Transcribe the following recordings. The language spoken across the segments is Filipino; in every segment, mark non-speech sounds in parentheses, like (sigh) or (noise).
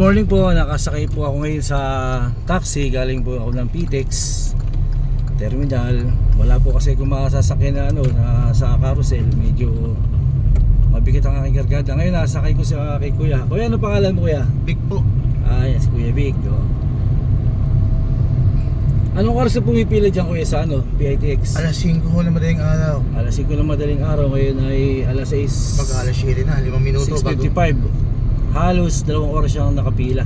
morning po, nakasakay po ako ngayon sa taxi, galing po ako ng PTEX terminal. Wala po kasi kung makasasakyan na ano, na sa carousel, medyo mabigat ang aking kargada. Ngayon nasakay ko sa kay Kuya. Kuya, ano pangalan mo Kuya? Big po. Ah, yes, Kuya Vic. Oh. Anong oras na pumipila dyan Kuya sa ano, PITX? Alas 5 ho na madaling araw. Alas 5 ng madaling araw, ngayon ay alas 6. Mag alas 7 na, 5 minuto bago. 6.55 Halos dalawang oras siyang nakapila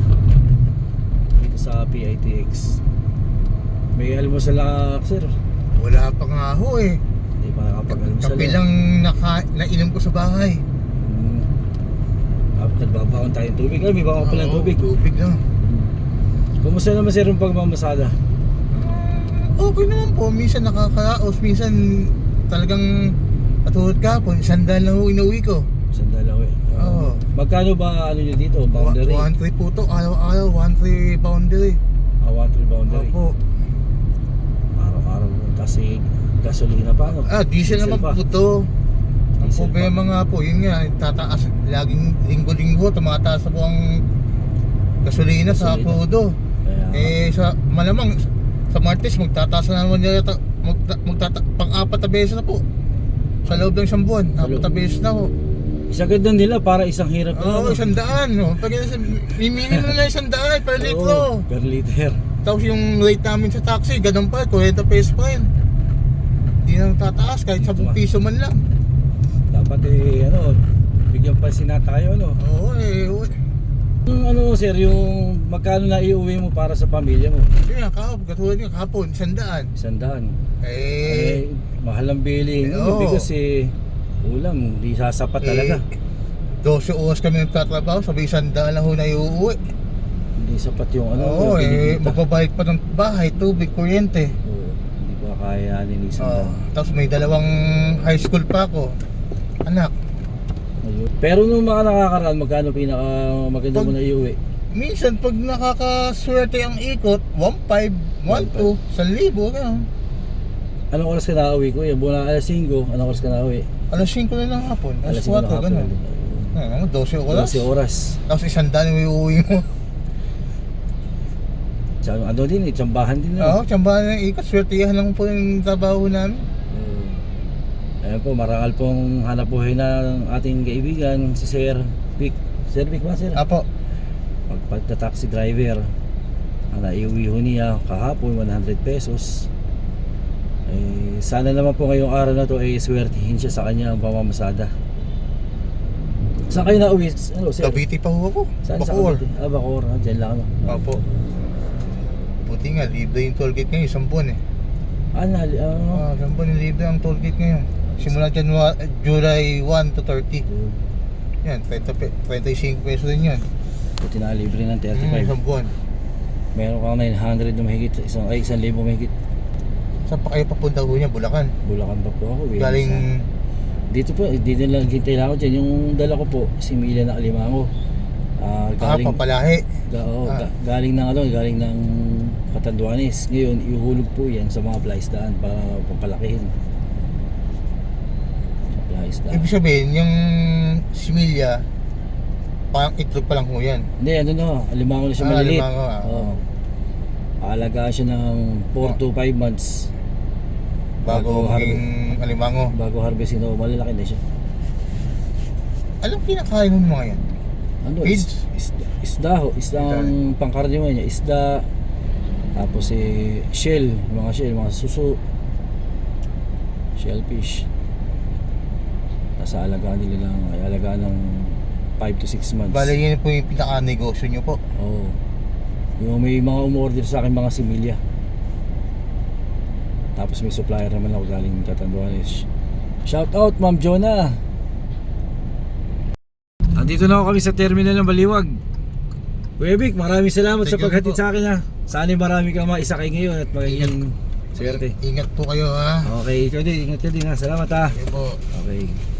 Dito sa PITX May almusal na sir Wala pa nga ho eh. Hindi pa nakapag-almusal Kape lang naka, nainom ko sa bahay. hmm. Nagbabaon tayong tubig Ay may baon pala tubig Tubig lang. Kumusta naman sir yung pagmamasada? Okay naman po. Minsan nakakaraos. Minsan talagang katulad ka po. Sandal lang ho inuwi ko. Sandalaw eh Oo. Magkano ba ano nyo dito? Boundary? 1-3 po to. Araw-araw. 1-3 boundary. Ah, 1-3 boundary Opo. Araw-araw Kasi gasolina pa no? Ah, diesel naman pa. po to. Ang Diesel problema nga po, yun nga, tataas, laging linggo-linggo, tumataas na po ang gasolina, sa Gasolina. Apodo. Kaya, Eh, sa, malamang, sa Martes, magtataas na naman nila, ta- magta, magtata, pang-apat na beses na po. Sa loob ng isang buwan, Sa apat na beses na po. Isagad na nila para isang hirap na Oo, ano? isang daan, no? Pag minimum na isang daan per Oo, litro. Per liter Tapos yung rate namin sa taxi, ganun pa, 40 pesos pa rin. Hindi na tataas, kahit 10 piso man lang. dapat eh ano bigyan pansin na tayo ano Oo, eh, oo. yung ano sir yung magkano na iuwi mo para sa pamilya mo Yun nga, kahapon, katulad nga, kahapon, isang daan. isang daan Eh, eh mahal ang bilhin Eh, oo. bigas eh ulam di sasapat talaga eh, 12 oras kami nagtatrabaho, sabi isang daan lang ho na iuwi. hindi sapat yung ano Oo, eh, magbabayad pa ng bahay, tubig, kuryente. Oo, hindi ba kaya ni isang daan Tapos may dalawang high school pa ako. Anak, Ayun. pero nung mga nakakaraan magkano pinaka maganda mo Pag- na iuwi minsan pag nakakaswerte ang ikot, 1.5, 1.2, 1,000, gano'n. Anong oras ka na uwi ko yung buwan alas 5 anong oras ka na uwi Alas 5 na ng hapon, alas 4, 5 ng hapon. gano'n. Ano, 12 oras. 12 oras Tapos isang daan yung iuwi mo. (laughs) Tsaka ano din eh, tsambahan din Oo, ano. tsambahan ng ikot, swertihan lang po yung trabaho namin. Oo. Ayan po, marangal pong hanap buhay ng ating kaibigan, si Sir Vic. Sir Vic ba, Sir? Apo, Pagpagta-taxi driver, ang naiuwi ho niya kahapon, 100 pesos. Eh, sana naman po ngayong araw na to ay swertihin siya sa kanyang pamamasada. Saan kayo nauwi? Ano, Sir? Cavite pa ho ako. Saan sa Bacoor. Cavite? Ah, Bacoor. Ah, dyan lang. Ano? Opo. Buti nga, libre yung tollgate ngayon, isang buwan eh. Ah, nali, ah, ano? Ah, isang buwan yung libre ang tollgate ngayon. Simula January, July 1 to 30. Yan, 30, pe- 35 pesos din yan. Buti na libre ng 35. Mm, isang buwan. Meron kang 900 na mahigit, isang, ay, isang libo mahigit. Saan pa kayo papunta ho niya? Bulacan. Bulacan pa po ako. eh. Galing, dito po, eh, dito lang hintay lang ako dyan. Yung dala ko po, si Mila na Alimango. Ah, ah, galing, papalahi. ga, oo, ah. ga- galing ng ano, galing ng Katanduanes. Ngayon, ihulog po yan sa mga plaisdaan para papalakihin. Sa plaisdaan. Ibig sabihin, yung similya, parang itlog pa lang ho yan. Hindi, ano no, Alimango na siya Ah, maliliit. Alimango, ah. Oo. Aalagaan siya ng 4 to 5 months Bago maging alimango. bago harvestin. Oh, malalaki na siya. Anong kinakain mo mga yan? Ano, is, isda, isda ho, isda ang pangkaraniwan niya, isda, tapos eh, shell, mga shell, mga suso, shellfish. Nasa alagaan nila lang, ay alagaan ng 5 to 6 months. Bale, yun po yung pinaka-negosyo nyo po. Oo. Yung may mga umorder sa akin mga similya. Tapos may supplier naman ako galing Catanduanes. Shout out Ma'am Jonah. Andito na ako kami sa terminal ng Baliwag. Vic, maraming salamat sa Thank you paghatid sa akin ha. Sana marami kang maisakay ngayon at magiging swerte. Ingat po kayo ha. Okay, ikaw din, ingat ka din ha. Salamat ha. Sige po. Okay.